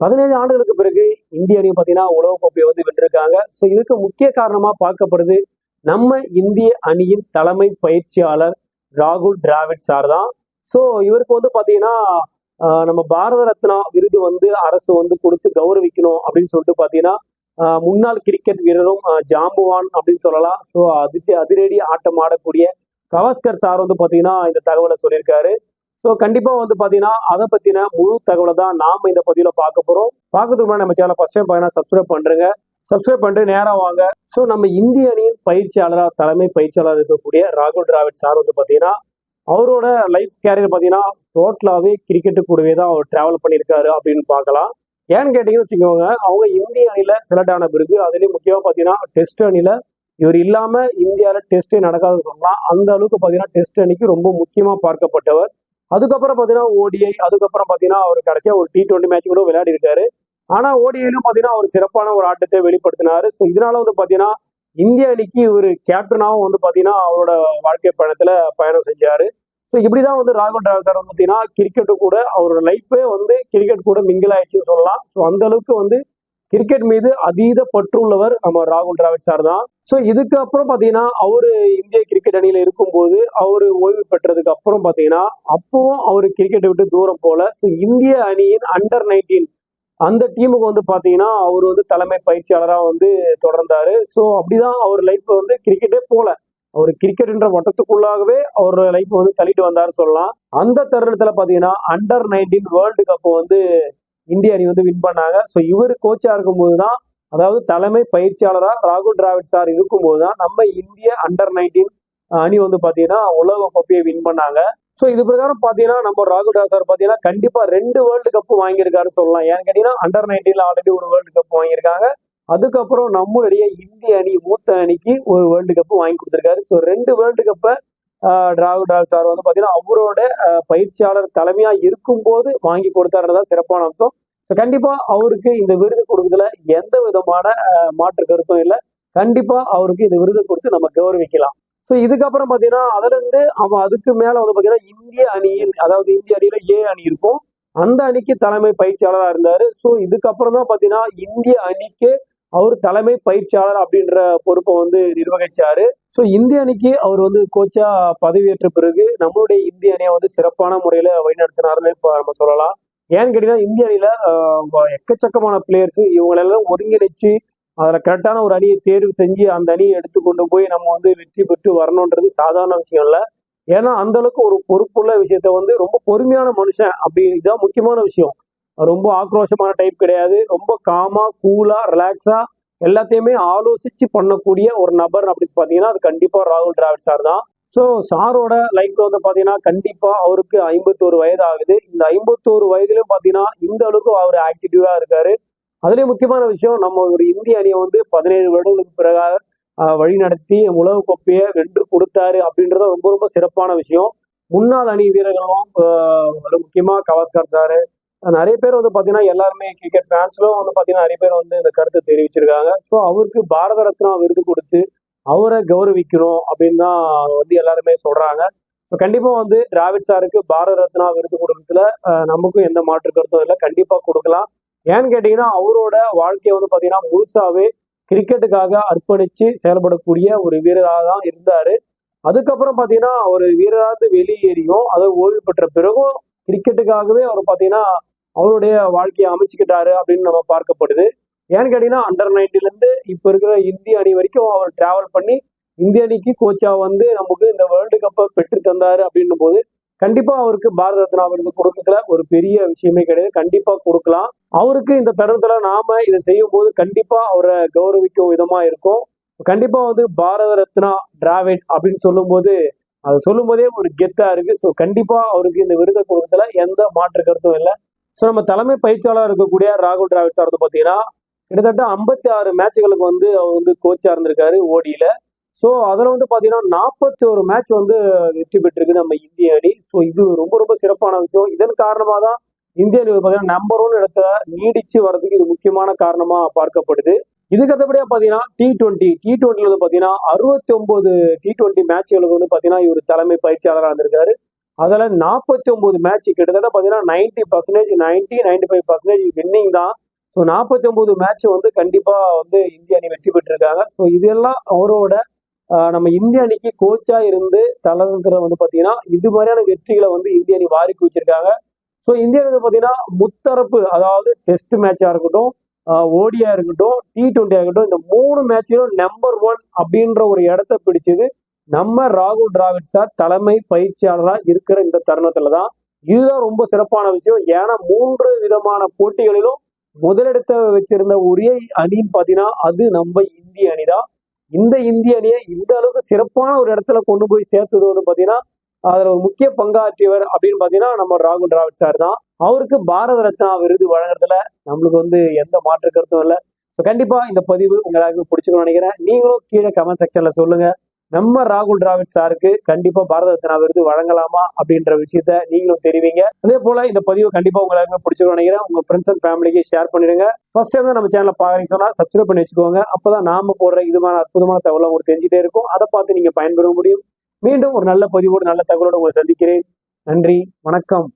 பதினேழு ஆண்டுகளுக்கு பிறகு இந்திய அணி பார்த்தீங்கன்னா உலகக்கோப்பையை வந்து வென்றிருக்காங்க. ஸோ இதுக்கு முக்கிய காரணமா பார்க்கப்படுது நம்ம இந்திய அணியின் தலைமை பயிற்சியாளர் ராகுல் டிராவிட் சார் தான். ஸோ இவருக்கு வந்து பார்த்தீங்கன்னா நம்ம பாரத ரத்னா விருது வந்து அரசு வந்து கொடுத்து கௌரவிக்கணும் அப்படின்னு சொல்லிட்டு பார்த்தீங்கன்னா முன்னாள் கிரிக்கெட் வீரரும் ஜாம்புவான் அப்படின்னு சொல்லலாம். ஸோ அதிர்ச்சி அதிரடி ஆட்டம் ஆடக்கூடிய கவாஸ்கர் சார் வந்து பார்த்தீங்கன்னா இந்த தகவலை சொல்லியிருக்காரு. ஸோ கண்டிப்பாக வந்து பார்த்தீங்கன்னா அதை பற்றின முழு தகவலை தான் நாம இந்த பதிவில் பார்க்க போகிறோம் பார்க்கறதுக்கு முன்னாடி நம்ம சேனல் ஃபஸ்ட் டைம் பார்த்தீங்கன்னா சப்ஸ்கிரைப் பண்றேங்க. சப்ஸ்கிரைப் பண்ணிட்டு நேராக வாங்க. ஸோ நம்ம இந்திய அணியின் பயிற்சியாளராக தலைமை பயிற்சியாளர் இருக்கக்கூடிய ராகுல் டிராவிட் சார் வந்து பாத்தீங்கன்னா அவரோட லைஃப் கேரியர் பார்த்தீங்கன்னா டோட்டலாகவே கிரிக்கெட்டு கூடவே தான் அவர் டிராவல் பண்ணியிருக்காரு அப்படின்னு பார்க்கலாம். ஏன்னு கேட்டிங்கன்னு வச்சுக்கோங்க அவங்க இந்திய அணியில செலக்ட் ஆன பிறகு அதுலேயும் முக்கியமாக பாத்தீங்கன்னா டெஸ்ட் அணியில இவர் இல்லாமல் இந்தியாவில் டெஸ்ட்டே நடக்காதுன்னு சொல்லலாம். அந்த அளவுக்கு பார்த்தீங்கன்னா டெஸ்ட் அணிக்கு ரொம்ப முக்கியமாக பார்க்கப்பட்டவர். அதுக்கப்புறம் பார்த்தீங்கன்னா ஓடிஐ அதுக்கப்புறம் பார்த்தீங்கன்னா அவர் கடைசியாக ஒரு டி டுவெண்ட்டி மேட்ச் கூட விளையாடி இருக்காரு ஆனால் ஓடிஐலும் பார்த்தீங்கன்னா அவர் சிறப்பான ஒரு ஆட்டத்தை வெளிப்படுத்தினாரு. ஸோ இதனால வந்து பார்த்தீங்கன்னா இந்திய அணிக்கு இவர் கேப்டனாகவும் வந்து பார்த்தீங்கன்னா அவரோட வாழ்க்கை பயணத்தில் பயணம் செஞ்சார். ஸோ இப்படி தான் வந்து ராகுல் டிராவல் சார் வந்து பார்த்தீங்கன்னா கிரிக்கெட்டு கூட அவரோட லைஃபே வந்து கிரிக்கெட் கூட மிங்கிள் ஆயிடுச்சுன்னு சொல்லலாம். ஸோ அந்த அளவுக்கு வந்து கிரிக்கெட் மீது அதீத பற்றுள்ளவர் நம்ம ராகுல் டிராவிட் சார் தான். ஸோ இதுக்கப்புறம் பார்த்தீங்கன்னா அவர் இந்திய கிரிக்கெட் அணியில் இருக்கும்போது அவர் ஓய்வு பெற்றதுக்கு அப்புறம் பார்த்தீங்கன்னா அப்பவும் அவர் கிரிக்கெட்டை விட்டு தூரம் போல ஸோ இந்திய அணியின் அண்டர் நைன்டீன் அந்த டீமுக்கு வந்து பார்த்தீங்கன்னா அவர் வந்து தலைமை பயிற்சியாளராக வந்து தொடர்ந்தார். ஸோ அப்படிதான் அவர் லைஃப் வந்து கிரிக்கெட்டே போல. அவர் கிரிக்கெட்ன்ற மட்டத்துக்குள்ளாகவே அவரோட லைஃப் வந்து தள்ளிட்டு வந்தாருன்னு சொல்லலாம். அந்த தருணத்துல பாத்தீங்கன்னா அண்டர் நைன்டீன் வேர்ல்டு கப் வந்து இந்திய அணி வந்து வின் பண்ணாங்க. ஸோ இவர் கோச்சா இருக்கும்போது தான் அதாவது தலைமை பயிற்சியாளராக ராகுல் டிராவிட் சார் இருக்கும்போது தான் நம்ம இந்திய அண்டர் நைன்டீன் அணி வந்து பார்த்தீங்கன்னா உலக கோப்பையை வின் பண்ணாங்க. ஸோ இது பிரகாரம் பார்த்தீங்கன்னா நம்ம ராகுல் டிராவிட் சார் பார்த்தீங்கன்னா கண்டிப்பாக ரெண்டு வேர்ல்டு கப்பு வாங்கியிருக்காரு சொல்லலாம். ஏன்னு கேட்டீங்கன்னா அண்டர் நைன்டீனில் ஆல்ரெடி ஒரு வேர்ல்டு கப் வாங்கியிருக்காங்க. அதுக்கப்புறம் நம்மளுடைய இந்திய அணி மூத்த அணிக்கு ஒரு வேர்ல்டு கப் வாங்கி கொடுத்துருக்காரு. ஸோ ரெண்டு வேர்ல்டு கப்பை ராகுல் ராவ் சார் வந்து பார்த்தீங்கன்னா அவரோட பயிற்சியாளர் தலைமையாக இருக்கும்போது வாங்கி கொடுத்தாருன்றதான் சிறப்பான அம்சம். ஸோ கண்டிப்பா அவருக்கு இந்த விருது கொடுக்கறதுல எந்த விதமான மாற்று கருத்தும் இல்லை. கண்டிப்பா அவருக்கு இந்த விருது கொடுத்து நம்ம கௌரவிக்கலாம். ஸோ இதுக்கப்புறம் பார்த்தீங்கன்னா அதுல இருந்து அவன் அதுக்கு மேல வந்து பார்த்தீங்கன்னா இந்திய அணியின் அதாவது இந்திய அணியில ஏ அணி இருக்கும். அந்த அணிக்கு தலைமை பயிற்சியாளராக இருந்தாரு. ஸோ இதுக்கப்புறம் தான் பார்த்தீங்கன்னா இந்திய அணிக்கு அவர் தலைமை பயிற்சியாளர் அப்படின்ற பொறுப்பை வந்து நிர்வகிச்சாரு. ஸோ இந்திய அணிக்கு அவர் வந்து கோச்சா பதவியேற்ற பிறகு நம்மளுடைய இந்திய அணியை வந்து சிறப்பான முறையில வழிநடத்தினாருன்னு இப்போ நம்ம சொல்லலாம். ஏன்னு கேட்டீங்கன்னா இந்திய அணியில எக்கச்சக்கமான பிளேயர்ஸ் இவங்களெல்லாம் ஒருங்கிணைச்சு அதில் கரெக்டான ஒரு அணியை தேர்வு செஞ்சு அந்த அணியை எடுத்து கொண்டு போய் நம்ம வந்து வெற்றி பெற்று வரணுன்றது சாதாரண விஷயம் இல்லை. ஏன்னா அந்த அளவுக்கு ஒரு பொறுப்புள்ள விஷயத்த வந்து ரொம்ப பொறுமையான மனுஷன் அப்படி இதுதான் முக்கியமான விஷயம். ரொம்ப ஆக்ரோஷமான டைப் கிடையாது. ரொம்ப காமா கூலா ரிலாக்ஸா எல்லாத்தையுமே ஆலோசிச்சு பண்ணக்கூடிய ஒரு நபர் அப்படின்னு பார்த்தீங்கன்னா அது கண்டிப்பாக ராகுல் டிராவிட் சார் தான். ஸோ சாரோட லைஃப்ல வந்து பார்த்தீங்கன்னா கண்டிப்பா அவருக்கு ஐம்பத்தோரு வயது ஆகுது. இந்த ஐம்பத்தோரு வயதுலயும் பார்த்தீங்கன்னா இந்த அளவுக்கு அவர் ஆக்டிடிவா இருக்காரு. அதுலயும் முக்கியமான விஷயம் நம்ம ஒரு இந்திய அணியை வந்து பதினேழு வருடங்களுக்கு பிறகு வழி நடத்தி உலக கோப்பையை வென்று கொடுத்தாரு அப்படின்றது ரொம்ப ரொம்ப சிறப்பான விஷயம். முன்னாள் அணி வீரர்களும் ஆஹ், முக்கியமா கவாஸ்கர் சாரு நிறைய பேர் வந்து பார்த்தீங்கன்னா எல்லாருமே கிரிக்கெட் ஃபேன்ஸ்லும் வந்து பார்த்தீங்கன்னா நிறைய பேர் வந்து இந்த கருத்தை தெரிவிச்சிருக்காங்க. ஸோ அவருக்கு பாரத ரத்னா விருது கொடுத்து அவரை கௌரவிக்கணும் அப்படின்னு தான் வந்து எல்லாருமே சொல்றாங்க. ஸோ கண்டிப்பாக வந்து டிராவிட் சாருக்கு பாரத ரத்னா விருது கொடுக்கறதுல நமக்கும் எந்த மாற்று கருத்தும் இல்லை. கண்டிப்பாக கொடுக்கலாம். ஏன்னு கேட்டிங்கன்னா அவரோட வாழ்க்கையை வந்து பார்த்தீங்கன்னா முழுசாவே கிரிக்கெட்டுக்காக அர்ப்பணிச்சு செயல்படக்கூடிய ஒரு வீரராக தான் இருந்தார். அதுக்கப்புறம் பார்த்தீங்கன்னா அவர் வீரராக வெளியேறியும் அதை ஓய்வு பெற்ற பிறகும் கிரிக்கெட்டுக்காகவே அவர் பார்த்தீங்கன்னா அவருடைய வாழ்க்கையை அமைச்சுக்கிட்டாரு அப்படின்னு நம்ம பார்க்கப்படுது. ஏன்னு கேட்டீங்கன்னா அண்டர் நைன்டிலேருந்து இப்போ இருக்கிற இந்திய அணி வரைக்கும் அவர் டிராவல் பண்ணி இந்திய அணிக்கு கோச்சா வந்து நமக்கு இந்த வேர்ல்டு கப்பை பெற்று தந்தாரு அப்படின்னும் போது கண்டிப்பா அவருக்கு பாரத ரத்னா விருது கொடுக்கல ஒரு பெரிய விஷயமே கிடையாது. கண்டிப்பா கொடுக்கலாம். அவருக்கு இந்த தருணத்துல நாம இதை செய்யும் போது கண்டிப்பா அவரை கௌரவிக்கும் விதமா இருக்கும். கண்டிப்பா வந்து பாரத ரத்னா டிராவிட் அப்படின்னு சொல்லும்போது அதை சொல்லும் போதே ஒரு கெத்தா இருக்கு. ஸோ கண்டிப்பா அவருக்கு இந்த விருதை கொடுக்கறதுல எந்த மாற்று கருத்தும் இல்லை. ஸோ நம்ம தலைமை பயிற்சியாளர் இருக்கக்கூடிய ராகுல் டிராவிட் சார் வந்து பார்த்தீங்கன்னா கிட்டத்தட்ட ஐம்பத்தி ஆறு மேட்ச்களுக்கு வந்து அவர் வந்து கோச்சா இருந்திருக்காரு ஓடியில. ஸோ அதில் வந்து பார்த்தீங்கன்னா நாற்பத்தி ஒரு மேட்ச் வந்து வெற்றி பெற்றிருக்கு நம்ம இந்திய அணி. ஸோ இது ரொம்ப ரொம்ப சிறப்பான விஷயம். இதன் காரணமாக தான் இந்திய அணி வந்து பார்த்தீங்கன்னா நம்பர் ஒன் இடத்த நீடிச்சு வர்றதுக்கு இது முக்கியமான காரணமாக பார்க்கப்படுது. இதுக்கு அடுத்தபடியாக பார்த்தீங்கன்னா டி டுவெண்ட்டி டி டுவெண்ட்டில வந்து பார்த்தீங்கன்னா அறுபத்தி ஒம்பது டி டுவெண்ட்டி மேட்ச்களுக்கு வந்து பார்த்தீங்கன்னா இவர் தலைமை பயிற்சியாளராக இருந்திருக்காரு. அதில் நாற்பத்தி ஒம்பது மேட்ச் கிட்டத்தட்ட பார்த்தீங்கன்னா ninety percentage ninety ninety five percentage winning தான் ஸோ நாற்பத்தி ஒன்பது மேட்ச் வந்து கண்டிப்பாக வந்து இந்திய அணி வெற்றி பெற்றிருக்காங்க. ஸோ இதெல்லாம் அவரோட நம்ம இந்திய அணிக்கு கோச்சாக இருந்து தலைவர் வந்து பார்த்தீங்கன்னா இது மாதிரியான வெற்றிகளை வந்து இந்திய அணி வாரி குவிச்சிருக்காங்க ஸோ இந்திய அணி வந்து பார்த்தீங்கன்னா முத்தரப்பு அதாவது டெஸ்ட் மேட்சாக இருக்கட்டும் ஓடியா இருக்கட்டும் டி டுவெண்ட்டியாக இருக்கட்டும் இந்த மூணு மேட்சிலும் நம்பர் ஒன் அப்படின்ற ஒரு இடத்த பிடிச்சது நம்ம ராகுல் டிராவிட் சார் தலைமை பயிற்சியாளராக இருக்கிற இந்த தருணத்துல தான் இதுதான் ரொம்ப சிறப்பான விஷயம். ஏன்னா மூன்று விதமான போட்டிகளிலும் முதலிடத்தை வச்சிருந்த ஒரே அணின்னு பார்த்தீங்கன்னா அது நம்ம இந்திய அணி தான் இந்த இந்திய அணியை இந்த அளவுக்கு சிறப்பான ஒரு இடத்துல கொண்டு போய் சேர்த்தது வந்து பார்த்தீங்கன்னா அதில் ஒரு முக்கிய பங்காற்றியவர் அப்படின்னு பார்த்தீங்கன்னா நம்ம ராகுல் டிராவிட் சார் தான். அவருக்கு பாரத ரத்னா விருது வழங்குறதுல நம்மளுக்கு வந்து எந்த மாற்று கருத்தும் இல்லை. ஸோ கண்டிப்பாக இந்த பதிவு உங்களுக்கு பிடிச்சிக்கணும்னு நினைக்கிறேன். நீங்களும் கீழே கமெண்ட் செக்ஷனில் சொல்லுங்கள் நம்ம ராகுல் டிராவிட் சாருக்கு கண்டிப்பா பாரத ரத்னா விருது வழங்கலாமா அப்படின்ற விஷயத்த நீங்களும் தெரிவிங்க. அதே போல இந்த பதிவு கண்டிப்பா உங்களுக்கு எல்லாருக்கும் நினைக்கிறேன். உங்க ஃப்ரெண்ட்ஸ் அண்ட் ஃபேமிலிக்கு ஷேர் பண்ணிடுங்க. ஃபர்ஸ்ட் டைம் நம்ம சேனல பாக்குறீங்க சொன்னா சப்ஸ்கிரைப் பண்ணி வச்சுக்கோங்க. அப்பதான் நாம போடுற இதுமான அற்புதமான தகவலை உங்களுக்கு தெரிஞ்சுட்டே இருக்கும். அதை பார்த்து நீங்க பயன்பெற முடியும். மீண்டும் ஒரு நல்ல பதிவோடு நல்ல தகவலோடு உங்களை சந்திக்கிறேன். நன்றி வணக்கம்.